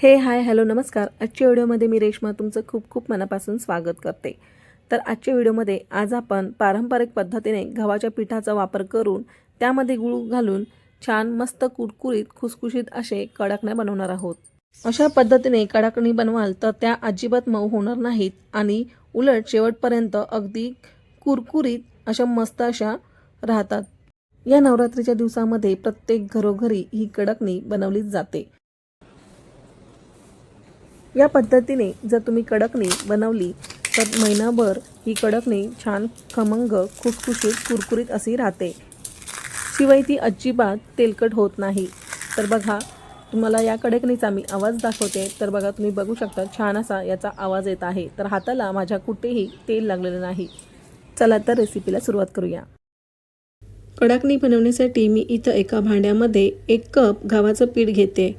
हे hi hello नमस्कार. आजच्या व्हिडिओमध्ये मी रेश्मा तुमचं खूप खूप मनापासून स्वागत करते. तर आजच्या व्हिडिओमध्ये आज आपण पारंपरिक पद्धतीने गव्हाच्या पिठाचा वापर करून त्यामध्ये गुळ घालून छान मस्त कुरकुरीत खुसखुशीत असे कडकण्या बनवणार आहोत. अशा पद्धतीने कडकणी बनवाल तर त्या अजिबात मऊ होणार नाहीत आणि उलट शेवटपर्यंत अगदी कुरकुरीत अशा मस्त अशा राहतात. या नवरात्रीच्या दिवसामध्ये प्रत्येक घरोघरी ही कडकणी बनवलीच जाते. या पद्धतीने जर तुम्ही कडकणी बनवली तर महिनाभर ही कडकणी छान खमंग खुसखुशीत कुरकुरीत अशी राहते. शिवाय ती अजिबात तेलकट होत नाही. तर बघा तुम्हाला या कडकणीचा मी आवाज दाखवते. तर बघा तुम्ही बघू शकता छान असा याचा आवाज येत आहे. तर हाताला माझ्या कुठेही तेल लागलेलं नाही. चला तर रेसिपीला सुरुवात करूया. कडाकणी बनवण्यासाठी मी इथं एका भांड्यामध्ये एक कप गव्हाचं पीठ घेते.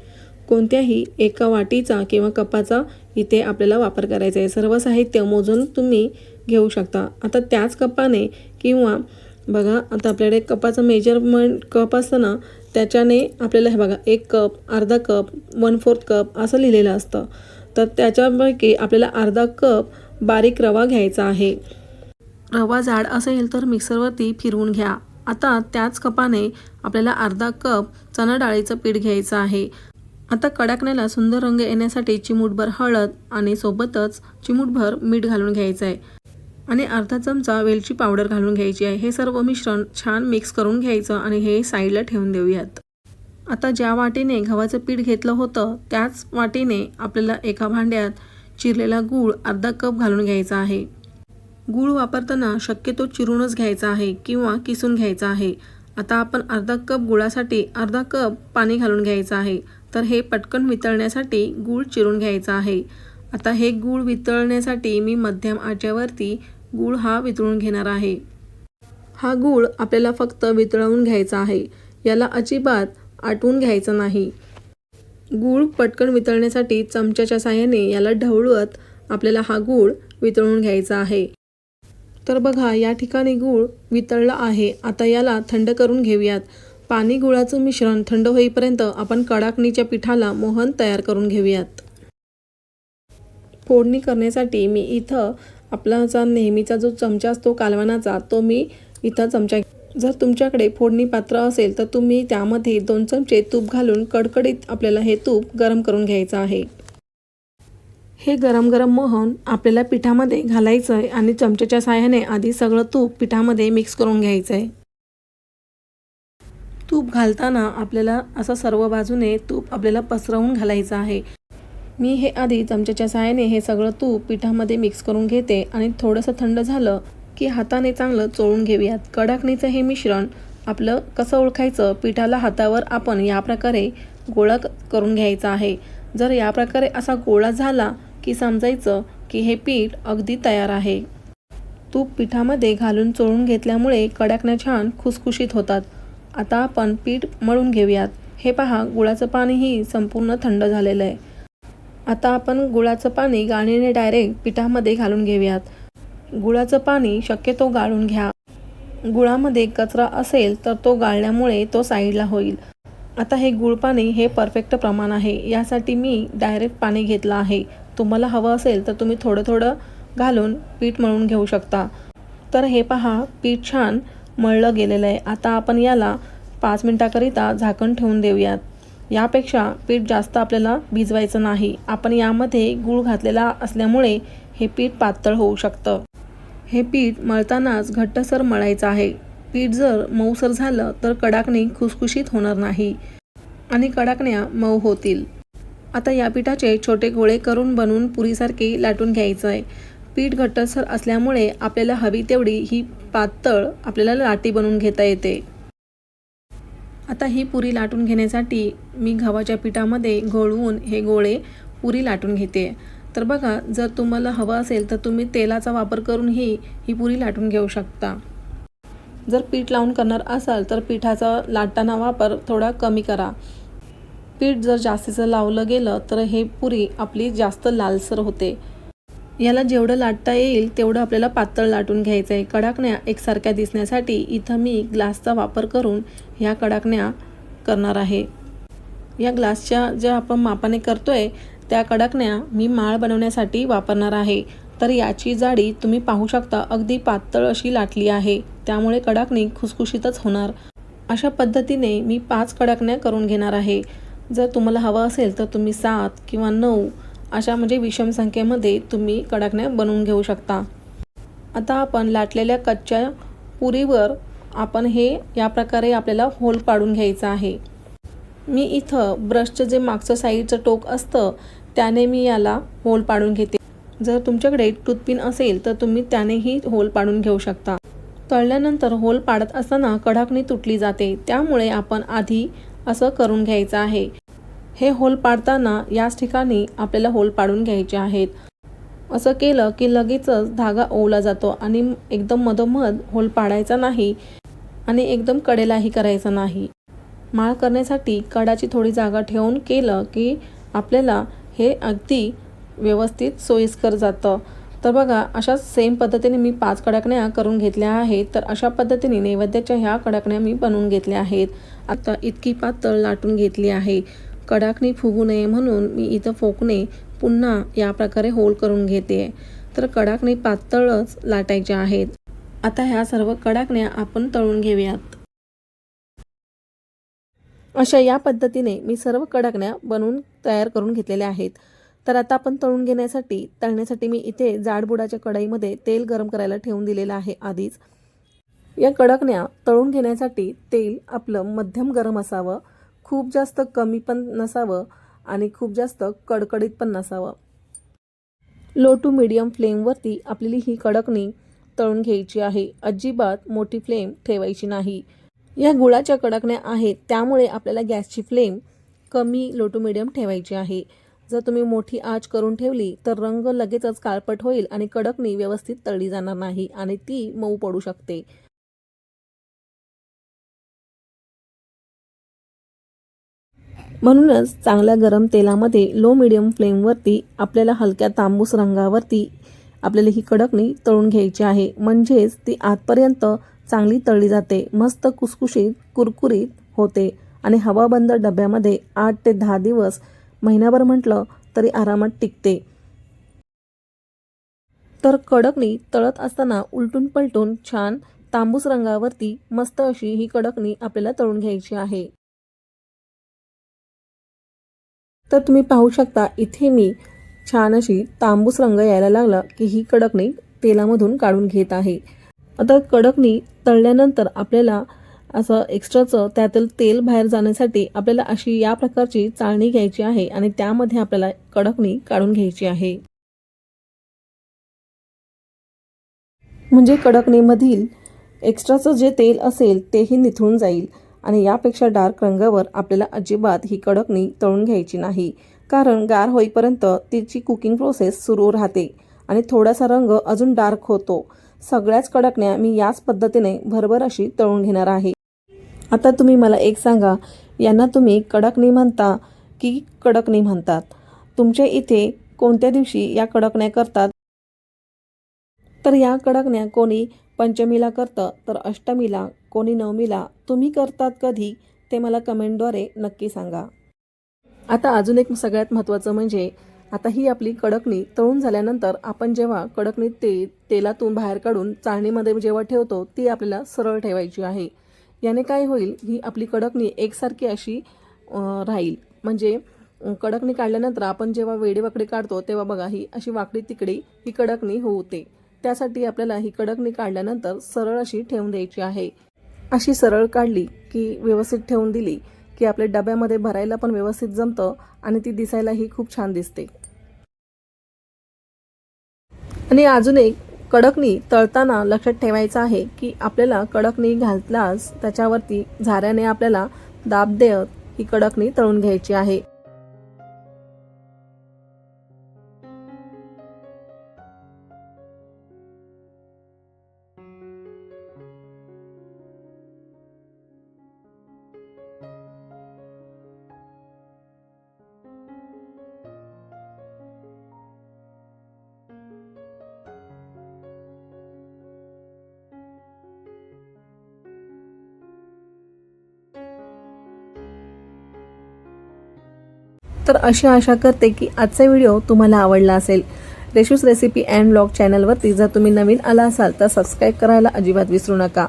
कोणत्याही एका वाटीचा किंवा कपाचा इथे आपल्याला वापर करायचा आहे. सर्व साहित्य मोजून तुम्ही घेऊ शकता. आता त्याच कपाने किंवा बघा आता आपल्याकडे कपाचं मेजरमेंट कप असतं ना त्याच्याने आपल्याला हे बघा एक कप अर्धा कप वन फोर्थ कप असं लिहिलेलं असतं. तर त्याच्यापैकी आपल्याला अर्धा कप बारीक रवा घ्यायचा आहे. रवा जाड असेल तर मिक्सरवरती फिरवून घ्या. आता त्याच कपाने आपल्याला अर्धा कप चणा डाळीचं पीठ घ्यायचं आहे. आता कडाकण्याला सुंदर रंग येण्यासाठी चिमूटभर हळद आणि सोबतच चिमूटभर मीठ घालून घ्यायचं आहे. आणि अर्धा चमचा वेलची पावडर घालून घ्यायची आहे. हे सर्व मिश्रण छान मिक्स करून घ्यायचं आणि हे साईडला ठेवून देऊयात. आता ज्या वाटीने गव्हाचं पीठ घेतलं होतं त्याच वाटीने आपल्याला एका भांड्यात चिरलेला गूळ अर्धा कप घालून घ्यायचा आहे. गूळ वापरताना शक्यतो चिरूनच घ्यायचा आहे किंवा किसून घ्यायचा आहे. आता आपण अर्धा कप गुळासाठी अर्धा कप पाणी घालून घ्यायचं आहे. तर हे पटकन वितळण्यासाठी गूळ चिरून घ्यायचा आहे. आता हे गूळ वितळण्यासाठी मी मध्यम आचेवरती गूळ हा वितळून घेणार आहे. हा गूळ आपल्याला फक्त वितळवून घ्यायचा आहे. याला अजिबात आटवून घ्यायचं नाही. गूळ पटकन वितळण्यासाठी चमच्याच्या साहाय्याने याला ढवळत आपल्याला हा गूळ वितळून घ्यायचा आहे. तर बघा या ठिकाणी गूळ वितळला आहे. आता याला थंड करून घेऊयात. पाणी गुळाचं मिश्रण थंड होईपर्यंत आपण कडाकणीच्या पिठाला मोहन तयार करून घेऊयात. फोडणी करण्यासाठी मी इथं आपला जा नेहमीचा जो चमचा असतो कालवणाचा तो मी इथं चमचा जर तुमच्याकडे फोडणी पात्र असेल तर तुम्ही त्यामध्ये दोन चमचे तूप घालून कडकडीत आपल्याला हे तूप गरम करून घ्यायचं आहे. हे गरम गरम मोहन आपल्याला पिठामध्ये घालायचं आहे आणि चमच्याच्या साह्याने आधी सगळं तूप पिठामध्ये मिक्स करून घ्यायचं आहे तूप घालताना आपल्याला असं सर्व बाजूने तूप आपल्याला पसरवून घालायचं आहे. मी हे आधी चमच्याच्या साहाय्याने हे सगळं तूप पिठामध्ये मिक्स करून घेते आणि थोडंसं थंड झालं की हाताने चांगलं चोळून घेऊयात. कडाकणीचं हे मिश्रण आपलं कसं ओळखायचं? पिठाला हातावर आपण या प्रकारे गोळा क- करून घ्यायचा आहे. जर या प्रकारे असा गोळा झाला की समजायचं की हे पीठ अगदी तयार आहे. तूप पिठामध्ये घालून चोळून घेतल्यामुळे कडाकण्या छान खुसखुशीत होतात. आता आपण पीठ मळून घेऊयात. हे पहा गुळाचं पाणीही संपूर्ण थंड झालेलं आहे. आता आपण गुळाचं पाणी गाळणीने डायरेक्ट पिठामध्ये घालून घेऊयात. गुळाचं पाणी शक्यतो गाळून घ्या. गुळामध्ये कचरा असेल तर तो गाळल्यामुळे तो साईडला होईल. आता हे गुळ पाणी हे परफेक्ट प्रमाण आहे. यासाठी मी डायरेक्ट पाणी घेतलं आहे. तुम्हाला हवं असेल तर तुम्ही थोडं थोडं घालून पीठ मळून घेऊ शकता. तर हे पहा पीठ छान मळलं गेलेलं आहे. आता आपण याला पाच मिनटाकरिता झाकण ठेवून देऊयात. यापेक्षा पीठ जास्त आपल्याला भिजवायचं नाही. आपण यामध्ये गूळ घातलेला असल्यामुळे हे पीठ पातळ होऊ शकतं. हे पीठ मळतानाच घट्टसर मळायचं आहे. पीठ जर मऊसर झालं तर कडाकणी खुसखुशीत होणार नाही आणि कडाकण्या मऊ होतील. आता या पिठाचे छोटे गोळे करून बनवून पुरीसारखे लाटून घ्यायचं आहे पीठ घट्टसर असल्यामुळे आपल्याला हवी तेवढी ही पातळ आपल्याला लाटी बनवून घेता येते. आता ही पुरी लाटून घेण्यासाठी मी गव्हाच्या पिठामध्ये घोळवून हे गोळे पुरी लाटून घेते. तर बघा जर तुम्हाला हवं असेल तर तुम्ही तेलाचा वापर करूनही ही पुरी लाटून घेऊ शकता. जर पीठ लावून करणार असाल तर पिठाचा लाटताना वापर थोडा कमी करा. पीठ जर जास्तीचं लावलं गेलं तर हे पुरी आपली जास्त लालसर होते. याला जेवढं लाटता येईल तेवढं आपल्याला पातळ लाटून घ्यायचं आहे कडाकण्या एकसारख्या दिसण्यासाठी इथं मी ग्लासचा वापर करून ह्या कडाकण्या करणार आहे. या ग्लासच्या ज्या आपण मापाने करतो आहे त्या कडकण्या मी माळ बनवण्यासाठी वापरणार आहे. तर याची जाडी तुम्ही पाहू शकता अगदी पातळ अशी लाटली आहे. त्यामुळे कडकणी खुसखुशीतच होणार. अशा पद्धतीने मी पाच कडकण्या करून घेणार आहे. जर तुम्हाला हवं असेल तर तुम्ही सात किंवा नऊ अशा म्हणजे विषम संख्येमध्ये तुम्ही कडकण्या बनवून घेऊ शकता. आता आपण लाटलेल्या कच्च्या पुरीवर आपण हे या प्रकारे आपल्याला होल पाडून घ्यायचं आहे. मी इथं ब्रशचं जे मागचं साईडचं टोक असतं त्याने मी याला होल पाडून घेते. जर तुमच्याकडे टूथपिन असेल तर तुम्ही त्यानेही होल पाडून घेऊ शकता. तळल्यानंतर होल पाडत असताना कडाकणी तुटली जाते. त्यामुळे आपण आधी असं करून घ्यायचं आहे. हे होल पाडताना याच ठिकाणी आपल्याला होल पाडून घ्यायचे आहेत. असं केलं की लगेचच धागा ओवला जातो आणि एकदम मधोमध होल पाडायचा नाही आणि एकदम कडेलाही करायचा नाही. माळ करण्यासाठी कडाची थोडी जागा ठेवून केलं की आपल्याला हे अगदी व्यवस्थित सोयीस्कर जातं. तर बघा अशा सेम पद्धतीने मी पाच कडकण्या करून घेतल्या आहेत. तर अशा पद्धतीने नैवेद्याच्या ह्या कडकण्या मी बनवून घेतल्या आहेत. आता इतकी पातळ लाटून घेतली आहे. कडाकणी फुगू नये म्हणून मी इथं फोकणे पुन्हा या प्रकारे होल करून घेते. तर कडाकणी पातळच लाटायच्या आहेत. आता ह्या सर्व कडाकण्या आपण तळून घेऊयात. अशा या पद्धतीने मी सर्व कडकण्या बनवून तयार करून घेतलेल्या आहेत. तर आता आपण तळून घेण्यासाठी तळण्यासाठी मी इथे जाडबुडाच्या कढईमध्ये तेल गरम करायला ठेवून दिलेलं आहे आधीच. या कडकण्या तळून घेण्यासाठी तेल आपलं मध्यम गरम असावं. खूप जास्त कमी पण नसावं आणि खूप जास्त कडकडीत पण नसावं. लो टू मिडियम फ्लेमवरती आपली ही कडकणी तळून घ्यायची आहे. अजिबात मोठी फ्लेम ठेवायची नाही. या गुळाच्या कडकण्या आहेत त्यामुळे आपल्याला गॅसची फ्लेम कमी लो टू मिडियम ठेवायची आहे. जर तुम्ही मोठी आच करून ठेवली तर रंग लगेचच काळपट होईल आणि कडकणी व्यवस्थित तळली जाणार नाही आणि ती मऊ पडू शकते. म्हणूनच चांगल्या गरम तेलामध्ये लो मिडियम फ्लेमवरती आपल्याला हलक्या तांबूस रंगावरती आपल्याला ही कडकणी तळून घ्यायची आहे. म्हणजेच ती आतपर्यंत चांगली तळली जाते. मस्त कुसकुशीत कुरकुरीत होते. आणि हवाबंद डब्यामध्ये आठ ते दहा दिवस महिनाभर म्हटलं तरी आरामात टिकते. तर कडकणी तळत असताना उलटून पलटून छान तांबूस रंगावरती मस्त अशी ही कडकणी आपल्याला तळून घ्यायची आहे. तर तुम्ही पाहू शकता इथे मी छान अशी तांबूस रंग यायला लागला की ही कडकणी तेलामधून काढून घेत आहे. आता कडकणी तळल्यानंतर आपल्याला असं एक्स्ट्राचं त्यातील तेल बाहेर जाण्यासाठी आपल्याला अशी या प्रकारची चाळणी घ्यायची आहे आणि त्यामध्ये आपल्याला कडकणी काढून घ्यायची आहे. म्हणजे कडकणीमधील एक्स्ट्राचं जे तेल असेल तेही निथळून जाईल. आणि यापेक्षा डार्क रंगावर आपल्याला अजिबात ही कडकणी तळून घ्यायची नाही. कारण गार होईपर्यंत तिची कुकिंग प्रोसेस सुरू राहते आणि थोडासा रंग अजून डार्क होतो. सगळ्याच कडकण्या मी याच पद्धतीने भरभर अशी तळून घेणार आहे. आता तुम्ही मला एक सांगा यांना तुम्ही कडकणी म्हणता की कडकणी म्हणतात? तुमच्या इथे कोणत्या दिवशी या कडकण्या करतात? तर या कडकण्या कोणी पंचमीला करतं तर अष्टमीला कोणी नवमीला तुम्ही करतात कधी ते मला कमेंटद्वारे नक्की सांगा. आता अजून एक सगळ्यात महत्त्वाचं म्हणजे आता ही आपली कडकणी तळून झाल्यानंतर आपण जेव्हा कडकणी ते तेलातून बाहेर काढून चाळणीमध्ये जेव्हा ठेवतो ती आपल्याला सरळ ठेवायची आहे. याने काय होईल ही आपली कडकणी एकसारखी अशी राहील. म्हणजे कडकणी काढल्यानंतर आपण जेव्हा वेडेवाकडे काढतो तेव्हा बघा ही अशी वाकडी तिकडी ही कडकणी होते त्यासाठी आपल्याला ही कडकणी काढल्यानंतर सरळ अशी ठेवून द्यायची आहे. अशी सरळ काढली की व्यवस्थित ठेवून दिली की आपल्या डब्यामध्ये भरायला पण व्यवस्थित जमतं आणि ती दिसायलाही खूप छान दिसते. आणि अजून एक कडकणी तळताना लक्षात ठेवायचं आहे की आपल्याला कडकणी घातल्यास त्याच्यावरती झाऱ्याने आपल्याला दाब देत ही कडकणी तळून घ्यायची आहे. तर अशी आशा करते की आजचा व्हिडिओ तुम्हाला आवडला असेल. रेशूस रेसिपी अँड ब्लॉग चॅनलवरती जर तुम्ही नवीन आला असाल तर सबस्क्राईब करायला अजिबात विसरू नका.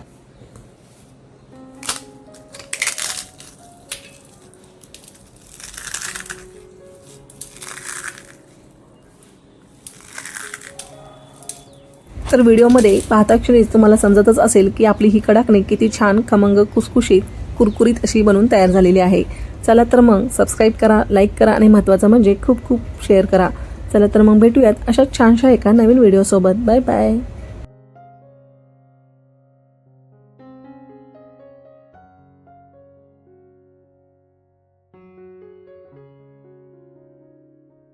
तर व्हिडिओमध्ये पाहता क्षणीच तुम्हाला समजतच असेल की आपली ही कडाकणी किती छान खमंग कुसकुशीत कुरकुरीत अशी बनून तयार झालेली आहे. चला तर मग सबस्क्राईब करा लाईक करा आणि महत्त्वाचं म्हणजे खूप खूप शेअर करा. चला तर मग भेटूयात अशा छानशा एका नवीन व्हिडिओसोबत बाय बाय